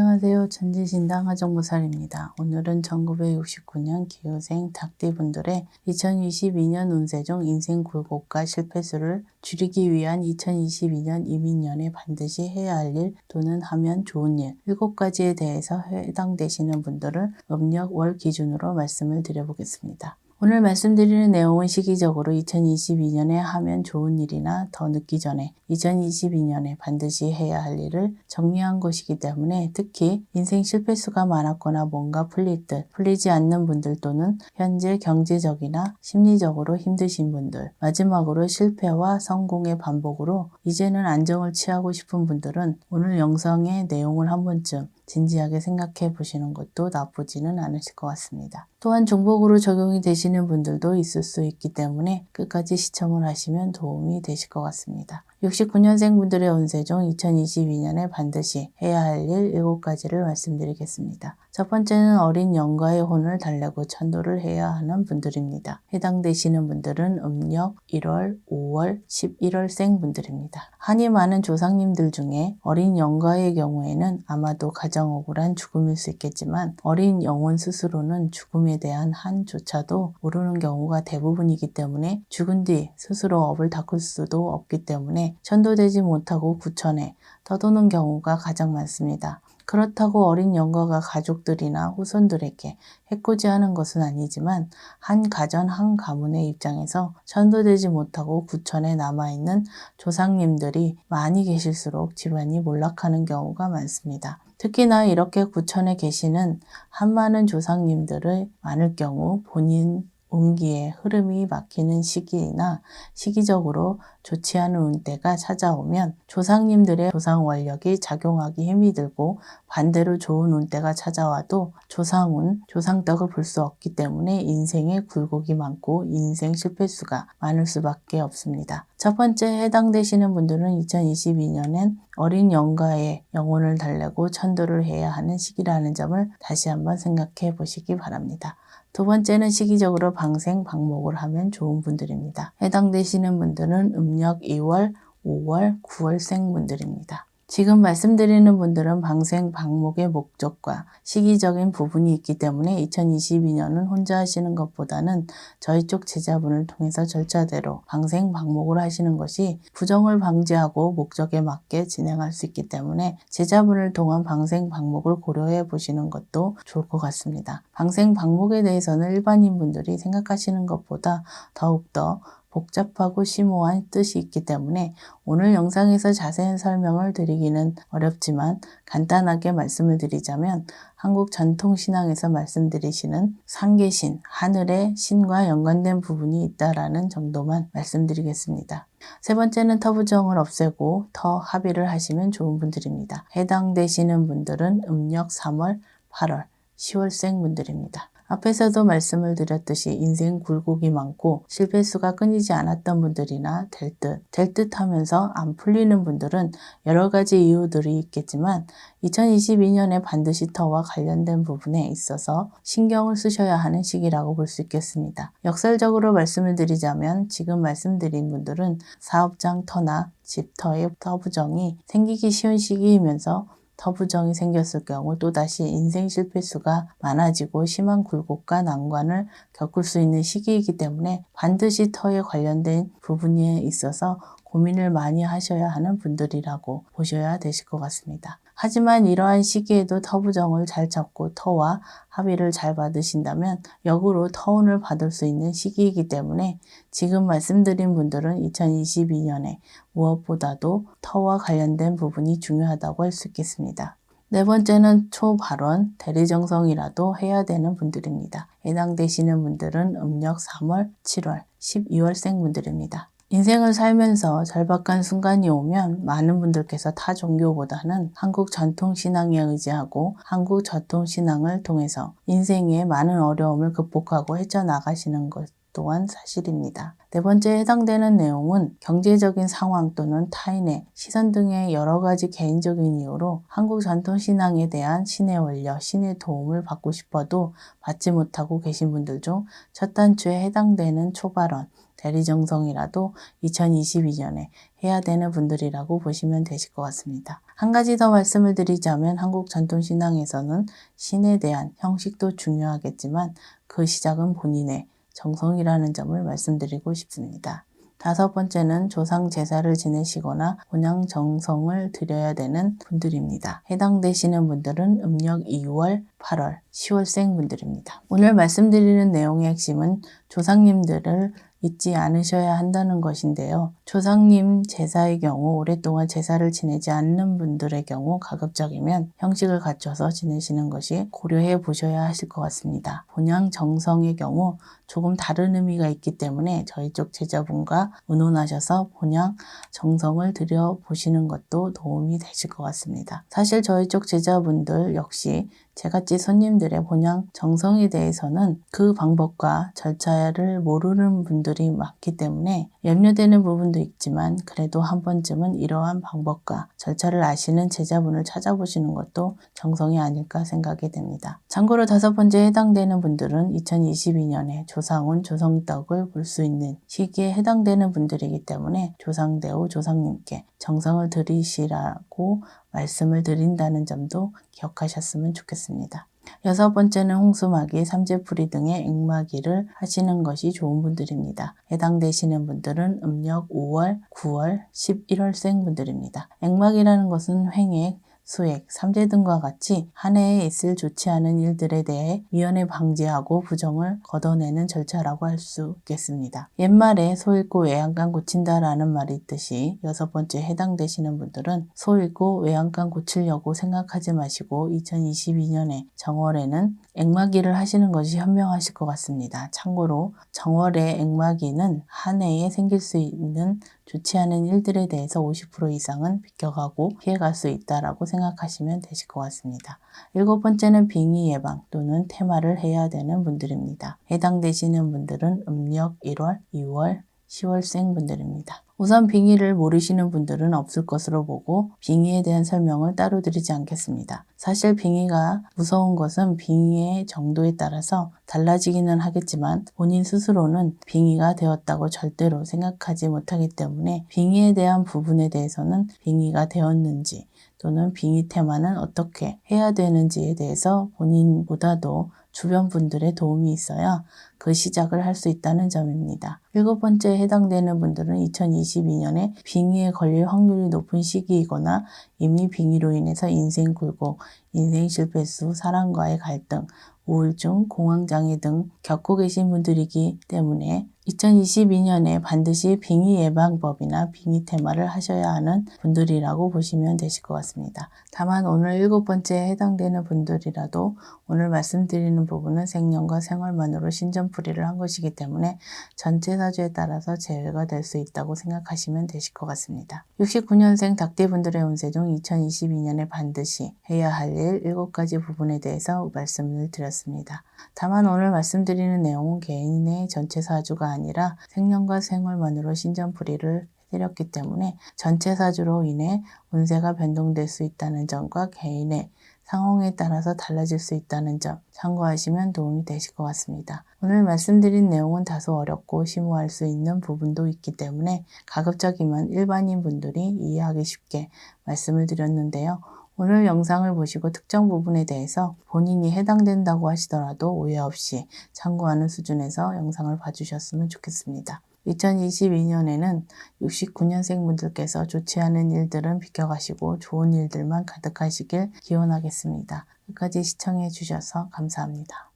안녕하세요. 천지신당 하정무살입니다. 오늘은 1969년 기호생 닭띠분들의 2022년 운세 중 인생 굴곡과 실패수를 줄이기 위한 2022년 이민년에 반드시 해야 할 일 또는 하면 좋은 일 7가지에 대해서 해당되시는 분들을 음력 월 기준으로 말씀을 드려보겠습니다. 오늘 말씀드리는 내용은 시기적으로 2022년에 하면 좋은 일이나 더 늦기 전에 2022년에 반드시 해야 할 일을 정리한 것이기 때문에 특히 인생 실패수가 많았거나 뭔가 풀릴 듯 풀리지 않는 분들 또는 현재 경제적이나 심리적으로 힘드신 분들 마지막으로 실패와 성공의 반복으로 이제는 안정을 취하고 싶은 분들은 오늘 영상의 내용을 한 번쯤 진지하게 생각해 보시는 것도 나쁘지는 않으실 것 같습니다. 또한 중복으로 적용이 되시는 분들도 있을 수 있기 때문에 끝까지 시청을 하시면 도움이 되실 것 같습니다. 69년생 분들의 운세 중 2022년에 반드시 해야 할 일 7가지를 말씀드리겠습니다. 첫 번째는 어린 영가의 혼을 달래고 천도를 해야 하는 분들입니다. 해당되시는 분들은 음력 1월, 5월, 11월생 분들입니다. 한이 많은 조상님들 중에 어린 영가의 경우에는 아마도 가장 억울한 죽음일 수 있겠지만 어린 영혼 스스로는 죽음에 대한 한조차도 모르는 경우가 대부분이기 때문에 죽은 뒤 스스로 업을 닦을 수도 없기 때문에 천도되지 못하고 구천에 떠도는 경우가 가장 많습니다. 그렇다고 어린 영가가 가족들이나 후손들에게 해코지하는 것은 아니지만 한 가전 한 가문의 입장에서 천도되지 못하고 구천에 남아있는 조상님들이 많이 계실수록 집안이 몰락하는 경우가 많습니다. 특히나 이렇게 구천에 계시는 한많은 조상님들의 많을 경우 본인 운기의 흐름이 막히는 시기나 시기적으로 좋지 않은 운때가 찾아오면 조상님들의 조상 원력이 작용하기 힘이 들고 반대로 좋은 운때가 찾아와도 조상운, 조상덕을 볼 수 없기 때문에 인생에 굴곡이 많고 인생 실패수가 많을 수밖에 없습니다. 첫 번째 해당되시는 분들은 2022년엔 어린 영가의 영혼을 달래고 천도를 해야 하는 시기라는 점을 다시 한번 생각해 보시기 바랍니다. 두 번째는 시기적으로 방생, 방목을 하면 좋은 분들입니다. 해당되시는 분들은 음력 2월, 5월, 9월생 분들입니다. 지금 말씀드리는 분들은 방생 방목의 목적과 시기적인 부분이 있기 때문에 2022년은 혼자 하시는 것보다는 저희 쪽 제자분을 통해서 절차대로 방생 방목을 하시는 것이 부정을 방지하고 목적에 맞게 진행할 수 있기 때문에 제자분을 통한 방생 방목을 고려해 보시는 것도 좋을 것 같습니다. 방생 방목에 대해서는 일반인 분들이 생각하시는 것보다 더욱더 복잡하고 심오한 뜻이 있기 때문에 오늘 영상에서 자세한 설명을 드리기는 어렵지만 간단하게 말씀을 드리자면 한국 전통신앙에서 말씀드리시는 상계신, 하늘의 신과 연관된 부분이 있다라는 정도만 말씀드리겠습니다. 세 번째는 터부정을 없애고 터 합의를 하시면 좋은 분들입니다. 해당되시는 분들은 음력 3월, 8월, 10월생 분들입니다. 앞에서도 말씀을 드렸듯이 인생 굴곡이 많고 실패수가 끊이지 않았던 분들이나 될 듯, 될 듯 하면서 안 풀리는 분들은 여러 가지 이유들이 있겠지만 2022년에 반드시 터와 관련된 부분에 있어서 신경을 쓰셔야 하는 시기라고 볼 수 있겠습니다. 역설적으로 말씀을 드리자면 지금 말씀드린 분들은 사업장 터나 집터의 터 부정이 생기기 쉬운 시기이면서 터부정이 생겼을 경우 또다시 인생 실패수가 많아지고 심한 굴곡과 난관을 겪을 수 있는 시기이기 때문에 반드시 터에 관련된 부분에 있어서 고민을 많이 하셔야 하는 분들이라고 보셔야 되실 것 같습니다. 하지만 이러한 시기에도 터부정을 잘 잡고 터와 합의를 잘 받으신다면 역으로 터운을 받을 수 있는 시기이기 때문에 지금 말씀드린 분들은 2022년에 무엇보다도 터와 관련된 부분이 중요하다고 할 수 있겠습니다. 네 번째는 초발언, 대리정성이라도 해야 되는 분들입니다. 해당되시는 분들은 음력 3월, 7월, 12월생 분들입니다. 인생을 살면서 절박한 순간이 오면 많은 분들께서 타 종교보다는 한국 전통 신앙에 의지하고 한국 전통 신앙을 통해서 인생의 많은 어려움을 극복하고 헤쳐나가시는 것 또한 사실입니다. 네 번째 해당되는 내용은 경제적인 상황 또는 타인의 시선 등의 여러 가지 개인적인 이유로 한국 전통 신앙에 대한 신의 원려, 신의 도움을 받고 싶어도 받지 못하고 계신 분들 중 첫 단추에 해당되는 초발언, 대리정성이라도 2022년에 해야 되는 분들이라고 보시면 되실 것 같습니다. 한 가지 더 말씀을 드리자면 한국 전통신앙에서는 신에 대한 형식도 중요하겠지만 그 시작은 본인의 정성이라는 점을 말씀드리고 싶습니다. 다섯 번째는 조상 제사를 지내시거나 본향 정성을 드려야 되는 분들입니다. 해당되시는 분들은 음력 2월, 8월, 10월생 분들입니다. 오늘 말씀드리는 내용의 핵심은 조상님들을 잊지 않으셔야 한다는 것인데요. 조상님 제사의 경우 오랫동안 제사를 지내지 않는 분들의 경우 가급적이면 형식을 갖춰서 지내시는 것이 고려해 보셔야 하실 것 같습니다. 본향 정성의 경우 조금 다른 의미가 있기 때문에 저희 쪽 제자분과 의논하셔서 본향 정성을 들여 보시는 것도 도움이 되실 것 같습니다. 사실 저희 쪽 제자분들 역시 제갓집 손님들의 본향 정성에 대해서는 그 방법과 절차를 모르는 분들이 많기 때문에 염려되는 부분도 있지만 그래도 한 번쯤은 이러한 방법과 절차를 아시는 제자분을 찾아보시는 것도 정성이 아닐까 생각이 됩니다. 참고로 다섯 번째 해당되는 분들은 2022년에 조상운 조성덕을 볼 수 있는 시기에 해당되는 분들이기 때문에 조상대우 조상님께 정성을 들이시라고 말씀을 드린다는 점도 기억하셨으면 좋겠습니다. 여섯 번째는 홍수마기, 삼재풀이 등의 액마기를 하시는 것이 좋은 분들입니다. 해당되시는 분들은 음력 5월, 9월, 11월생 분들입니다. 액마기라는 것은 횡액, 수액, 삼재 등과 같이 한 해에 있을 좋지 않은 일들에 대해 미연에 방지하고 부정을 걷어내는 절차라고 할 수 있겠습니다. 옛말에 소 잃고 외양간 고친다라는 말이 있듯이 여섯 번째 해당되시는 분들은 소 잃고 외양간 고치려고 생각하지 마시고 2022년에 정월에는 액마기를 하시는 것이 현명하실 것 같습니다. 참고로 정월의 액마기는 한 해에 생길 수 있는 좋지 않은 일들에 대해서 50% 이상은 비껴가고 피해갈 수 있다라고 생각하시면 되실 것 같습니다. 일곱 번째는 빙의 예방 또는 테마를 해야 되는 분들입니다. 해당되시는 분들은 음력 1월, 2월, 10월생 분들입니다. 우선 빙의를 모르시는 분들은 없을 것으로 보고 빙의에 대한 설명을 따로 드리지 않겠습니다. 사실 빙의가 무서운 것은 빙의의 정도에 따라서 달라지기는 하겠지만 본인 스스로는 빙의가 되었다고 절대로 생각하지 못하기 때문에 빙의에 대한 부분에 대해서는 빙의가 되었는지 또는 빙의 테마는 어떻게 해야 되는지에 대해서 본인보다도 주변 분들의 도움이 있어야 그 시작을 할 수 있다는 점입니다. 일곱 번째 해당되는 분들은 2022년에 빙의에 걸릴 확률이 높은 시기이거나 이미 빙의로 인해서 인생 굴곡, 인생 실패수, 사람과의 갈등, 우울증, 공황장애 등 겪고 계신 분들이기 때문에 2022년에 반드시 빙의 예방법이나 빙의 테마를 하셔야 하는 분들이라고 보시면 되실 것 같습니다. 다만 오늘 일곱 번째에 해당되는 분들이라도 오늘 말씀드리는 부분은 생년과 생활만으로 신전풀이를 한 것이기 때문에 전체 사주에 따라서 제외가 될 수 있다고 생각하시면 되실 것 같습니다. 69년생 닭띠분들의 운세 중 2022년에 반드시 해야 할 일 7가지 부분에 대해서 말씀을 드렸습니다. 다만 오늘 말씀드리는 내용은 개인의 전체 사주가 아니라 생년과 생활만으로 신전풀이를 해드렸기 때문에 전체 사주로 인해 운세가 변동될 수 있다는 점과 개인의 상황에 따라서 달라질 수 있다는 점 참고하시면 도움이 되실 것 같습니다. 오늘 말씀드린 내용은 다소 어렵고 심오할 수 있는 부분도 있기 때문에 가급적이면 일반인 분들이 이해하기 쉽게 말씀을 드렸는데요. 오늘 영상을 보시고 특정 부분에 대해서 본인이 해당된다고 하시더라도 오해 없이 참고하는 수준에서 영상을 봐주셨으면 좋겠습니다. 2022년에는 69년생 분들께서 좋지 않은 일들은 비켜가시고 좋은 일들만 가득하시길 기원하겠습니다. 끝까지 시청해 주셔서 감사합니다.